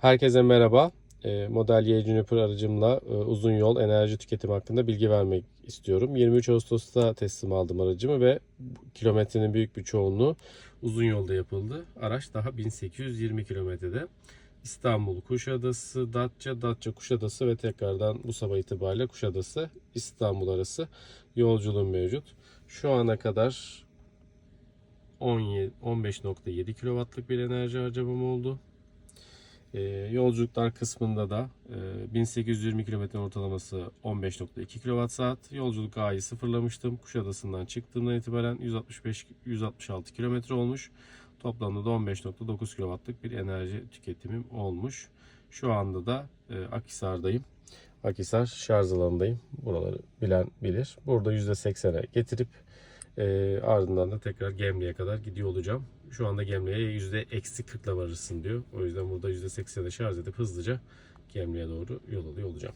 Herkese merhaba. E, Model Y Juniper aracımla e, uzun yol enerji tüketimi hakkında bilgi vermek istiyorum. 23 Ağustos'ta teslim aldım aracımı ve kilometrenin büyük bir çoğunluğu uzun yolda yapıldı. Araç daha 1820 kilometrede. İstanbul, Kuşadası, Datça, Datça, Kuşadası ve tekrardan bu sabah itibariyle Kuşadası, İstanbul arası yolculuğum mevcut. Şu ana kadar 17 15.7 kW'lık bir enerji harcamam oldu. Ee, yolculuklar kısmında da e, 1820 km ortalaması 15.2 kWh. Yolculuk A'yı sıfırlamıştım. Kuşadası'ndan çıktığımdan itibaren 165 166 km olmuş. Toplamda da 15.9 kW'lık bir enerji tüketimim olmuş. Şu anda da e, Akhisar'dayım. Akhisar şarj alanındayım. Buraları bilen bilir. Burada %80'e getirip e, ardından da tekrar Gemli'ye kadar gidiyor olacağım. Şu anda Gemli'ye yüzde eksi 40'la varırsın diyor. O yüzden burada yüzde 80'e şarj edip hızlıca Gemli'ye doğru yol alıyor olacağım.